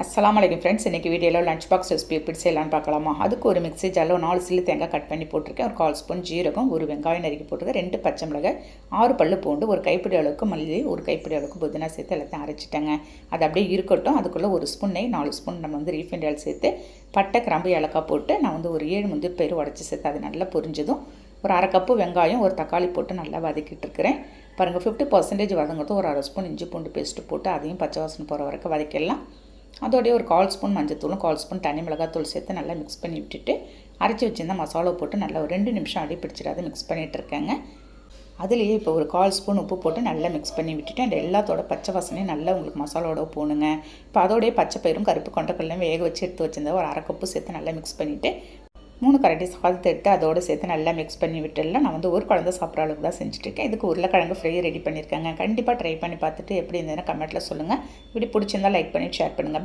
அஸ்லாம் அலைக்கும் ஃப்ரெண்ட்ஸ் இன்றைக்கி வீடியோவில் லஞ்ச் பாக்ஸ் ரெசிபி எப்படி செய்யலாம்னு பார்க்கலாமா? அதுக்கு ஒரு மிக்ஸி ஜாலில் நாலு சில்லு தேங்காய் கட் பண்ணி போட்டிருக்கேன். ஒரு கால் ஸ்பூன் ஜீரகம் ஒரு வெங்காயம் நறுக்கி போட்டிருக்கேன். ரெண்டு பச்சை மிளகாய் ஆறு பல்லு பூண்டு ஒரு கைப்பிடி அளவுக்கு மல்லி ஒரு கைப்பிடி அளவுக்கு புதினா சேர்த்து எல்லாத்தையும் அரைச்சிட்டேங்க. அது அப்படியே இருக்கட்டும். அதுக்குள்ளே ஒரு ஸ்பூன் நெய் நாலு ஸ்பூன் நம்ம வந்து ரீஃபைண்ட் ஆயில் சேர்த்து பட்டை கிராம்பு ஏலக்காய் போட்டு நான் வந்து ஒரு ஏழு முந்திரி பேர் உடச்சி சேர்த்து அது நல்லா பொரிஞ்சதும் ஒரு அரை கப்பு வெங்காயம் ஒரு தக்காளி போட்டு நல்லா வதக்கிட்டு இருக்கிறேன். பாருங்கள் ஃபிஃப்டி பர்சன்டேஜ் வதங்கிறது ஒரு அரை ஸ்பூன் இஞ்சி பூண்டு பேஸ்ட்டு போட்டு அதையும் பச்சை வாசனை போகிற வரைக்கும் வதக்கிடலாம். அதோடைய ஒரு கால் ஸ்பூன் மஞ்சத்தூளும் கால் ஸ்பூன் தனி மிளகாத்தூள் சேர்த்து நல்லா மிக்ஸ் பண்ணி விட்டுட்டு அரைச்சி வச்சிருந்த மசாலா போட்டு நல்லா ஒரு ரெண்டு நிமிஷம் அடி பிடிச்சிடாத மிக்ஸ் பண்ணிகிட்ருக்கேங்க அதுலேயே இப்போ ஒரு கால் ஸ்பூன் உப்பு போட்டு நல்லா மிக்ஸ் பண்ணி விட்டுட்டு அந்த எல்லாத்தோட பச்சை வாசனையும் நல்லா உங்களுக்கு மசாலாவோட போகணுங்க இப்போ அதோடைய பச்சை பயிரும் கருப்பு கொண்டக்கடலையும் வேக வச்சு எடுத்து வச்சிருந்தா ஒரு அரை கப்பு சேர்த்து நல்லா மிக்ஸ் பண்ணிவிட்டு மூணு கரண்டி சாதத்தை எடுத்து அதோடு சேர்த்து நல்லா மிக்ஸ் பண்ணி விட்டுடலாம். நான் வந்து ஒரு குழந்தை சாப்பிட்ற அளவுக்கு தான் செஞ்சுட்ருக்கேன் இதுக்கு உருளைக்கிழங்கு ஃப்ரை ரெடி பண்ணியிருக்காங்க. கண்டிப்பாக ட்ரை பண்ணி பார்த்துட்டு எப்படி இருந்ததுன்னா கமெண்ட்டில் சொல்லுங்கள் இப்படி பிடிச்சிருந்தா லைக் பண்ணி ஷேர் பண்ணுங்கள்